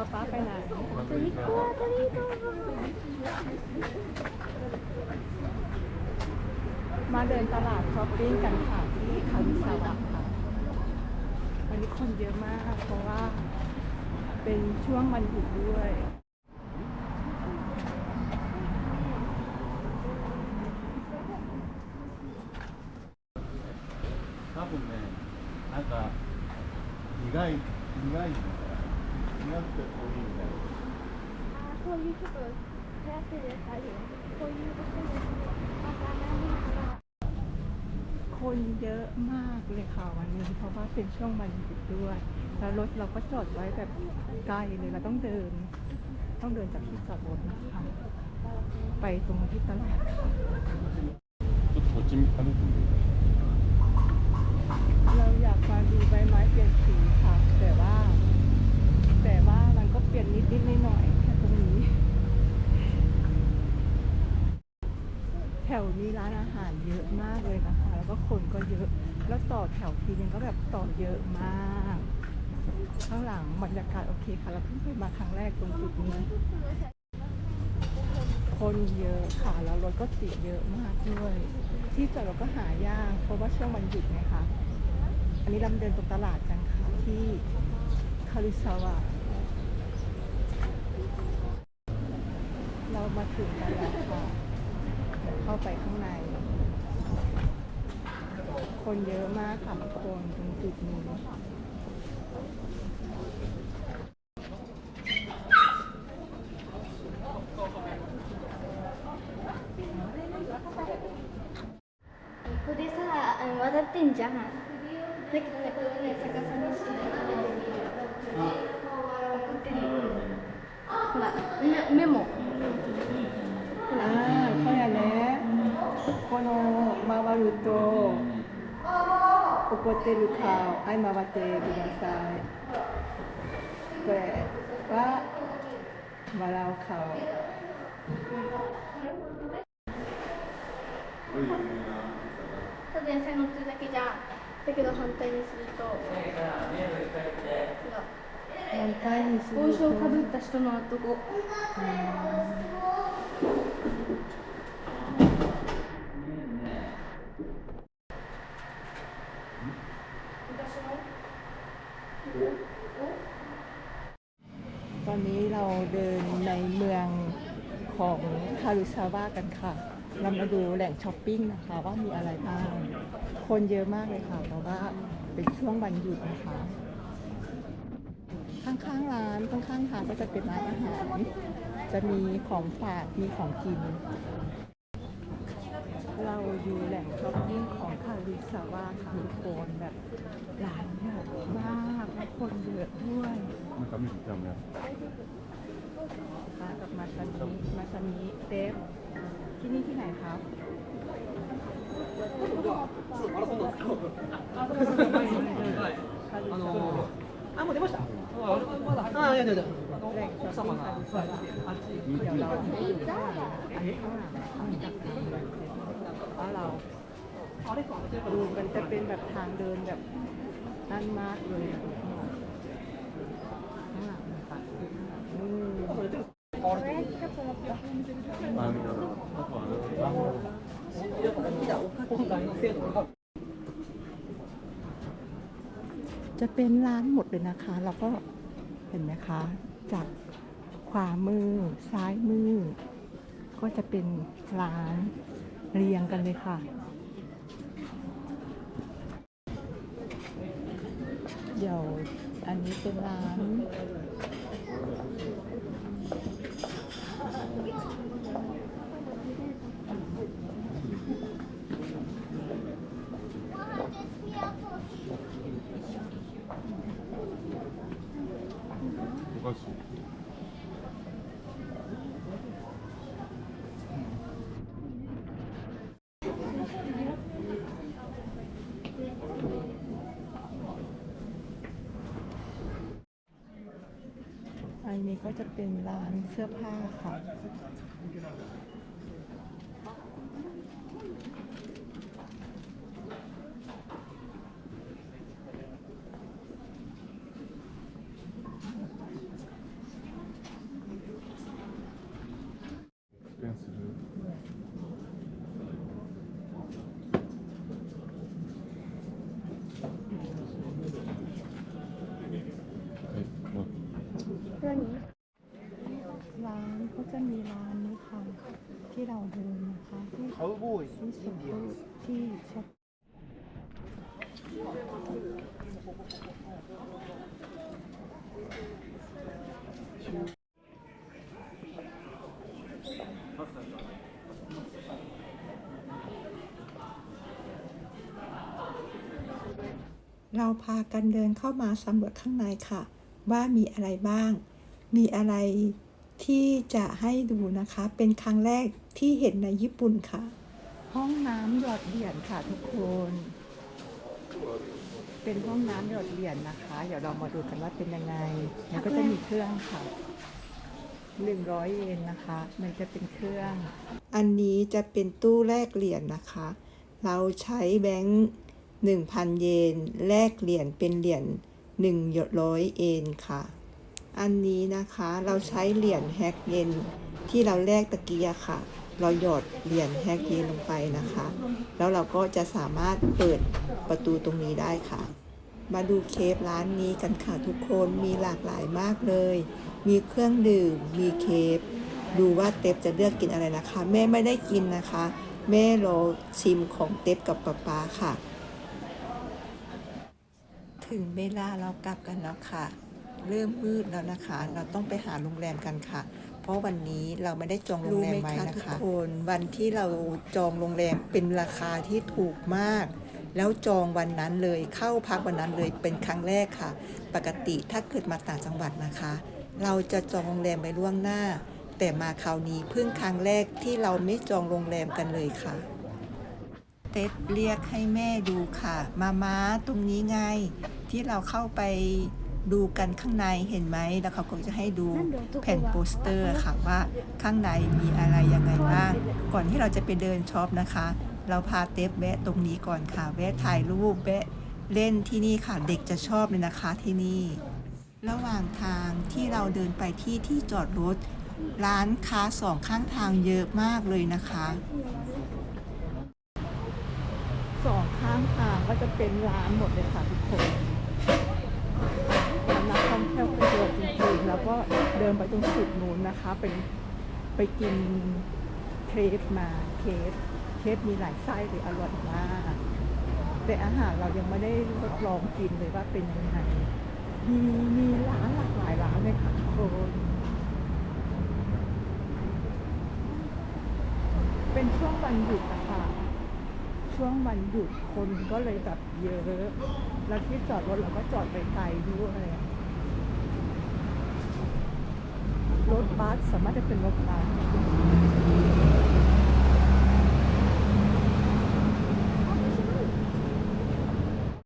๊าป๊าไปไหนตัวนี้กลัวตัวนี้กลัวมาเดินตลาดช้อปปิ้งกันค่ะที่คาวิสาวะค่ะวันนี้คนเยอะมากเพราะว่าเป็นช่วงวันหยุดด้วย คนเยอะมากเลยค่ะวันนี้เพราะว่าเป็นช่วงวันหยุดด้วย แล้วรถเราก็จอดไว้แบบใกล้เลยเราต้องเดิน ต้องเดินจากที่จอดรถนะคะไปตรงที่ตลาดเราอยากมาดูใบไม้เปลี่ยนสีค่ะแต่ว่า แต่ว่ามันก็เปลี่ยนนิดนิดหน่อยๆแค่ตรงนี้ แถวนี้ร้านอาหารเยอะมากเลยนะคะ แล้วก็คนก็เยอะ แล้วต่อแถวทีนึงก็แบบต่อเยอะมากข้างหลังบรรยากาศโอเคค่ะเราเพิ่งเคยมาครั้งแรกตรงจุดนี้ คนเยอะค่ะแล้วรถก็ติดเยอะมากด้วย ที่จอดรถก็หายากเพราะว่าช่วงวันหยุดไงคะอันนี้เราเดินตรงตลาดกันค่ะที่คาริซาวะ เรามาถึงกันแล้วค่ะเดี๋ยวเข้าไปข้างใน คนเยอะมากค่ะทุกคนตรงจุดนี้ ここでさあの混ざってんじゃんだけどねこれをね逆さにして送ってる ほら目ああそうやね。この回ると怒ってる顔はい回ってください。これは笑う顔。ただ野菜乗ってるだけじゃだけど反対にすると。ほら反対にする帽子をかぶった人のとこ昔の ตอนนี้เราเดินในเมืองของคารุซาวะกันค่ะ เรามาดูแหล่งช้อปปิ้งนะคะ ว่ามีอะไรบ้าง คนเยอะมากเลยค่ะ เพราะว่าเป็นช่วงวันหยุดนะคะ ข้างๆร้านข้างๆทางก็จะเป็นร้านอาหาร จะมีของฝาก มีของกิน เราอยู่แหล่งช้อปปิ้งของคาริซาวะค่ะทุกคนแบบร้านเยอะมากและคนเยอะด้วย なんか見てたもんね。 มากับมาซามิมาซามิเดฟที่นี่ที่ไหนครับ あのあ、もう出ました。 아니 야, 아니 야. 옥상만 아. ดูมันจะเป็นแบบทางเดินแบบนั่นมากเลยข้างหลังข้าตังอืม. จะเป็นร้านหมดเลยนะคะ แล้วก็เห็นไหมคะ จากขวามือซ้ายมือ ก็จะเป็นร้านเรียงกันเลยค่ะ เดี๋ยวอันนี้เป็นร้าน ก็สูงอันนี้ก็จะเป็นร้านเสื้อผ้าค่ะ เรื่องนี้ร้านก็จะมีร้านนี้ค่ะที่เราเดินนะคะที่เขาบุยที่สุดที่ช็อปเราพากันเดินเข้ามาสำรวจข้างในค่ะ ว่ามีอะไรบ้าง มีอะไรที่จะให้ดูนะคะ เป็นครั้งแรกที่เห็นในญี่ปุ่นค่ะ ห้องน้ำหยอดเหรียญค่ะทุกคน เป็นห้องน้ำหยอดเหรียญนะคะ เดี๋ยวเรามาดูกันว่าเป็นยังไง มันก็จะมีเครื่องค่ะหนึ่งร้อยเยนนะคะ มันจะเป็นเครื่อง อันนี้จะเป็นตู้แลกเหรียญนะคะ เราใช้แบงค์หนึ่งพันเยนแลกเหรียญเป็นเหรียญหนึ่งร้อยเยนค่ะ อันนี้นะคะเราใช้เหรียญแฮกเยนที่เราแลกตะเกี้อะค่ะ เราหยอดเหรียญแฮกเยนลงไปนะคะ แล้วเราก็จะสามารถเปิดประตูตรงนี้ได้ค่ะ มาดูเคปร้านนี้กันค่ะทุกคนมีหลากหลายมากเลย มีเครื่องดื่มมีเคปดูว่าเต็บจะเลือกกินอะไรนะคะ แม่ไม่ได้กินนะคะ แม่รอชิมของเต็บกับป๊าป๊าค่ะ ถึงเวลาเรากลับกันแล้วค่ะ เริ่มมืดแล้วนะคะ เราต้องไปหาโรงแรมกันค่ะ เพราะวันนี้เราไม่ได้จองโรงแรมไว้นะคะ ทุกคนวันที่เราจองโรงแรมเป็นราคาที่ถูกมาก แล้วจองวันนั้นเลยเข้าพักวันนั้นเลยเป็นครั้งแรกค่ะ ปกติถ้าเกิดมาต่างจังหวัดนะคะ เราจะจองโรงแรมไปล่วงหน้า แต่มาคราวนี้เพิ่งครั้งแรกที่เราไม่จองโรงแรมกันเลยค่ะ เต็ดเรียกให้แม่ดูค่ะ มาม้าตรงนี้ไงที่เราเข้าไป ดูกันข้างในเห็นไหม แล้วเขาก็จะให้ดูแผ่นโปสเตอร์ค่ะว่าข้างในมีอะไรยังไงบ้าง ก่อนที่เราจะไปเดินช็อปนะคะ เราพาเต็บแวะตรงนี้ก่อนค่ะ แวะถ่ายรูปแวะเล่นที่นี่ค่ะ เด็กจะชอบเลยนะคะที่นี่ ระหว่างทางที่เราเดินไปที่ที่จอดรถ ร้านค้าสองข้างทางเยอะมากเลยนะคะ สองข้างทางก็จะเป็นร้านหมดเลยค่ะทุกคนร้านนักท่องเที่ยวก็เยอะจริงๆ แล้วก็เดิ นไปตรงจุดนู้นนะคะเป็นไปกินเครปมาเครปเครปมีหลายไส้เลยอร่อยมาก แต่อาหารเรายังไม่ได้ทดลองกินเลยว่าเป็นยังไงมีมีร้านหลากหลายร้านเลยค่ะทุกคนเป็นช่วงวันหยุดนะคะช่วงวันหยุดคนก็เลยแบบเยอะ แล้วที่จอดรถเราก็จอดไปไกลด้วย รถบัสสามารถจะเป็นรถบัส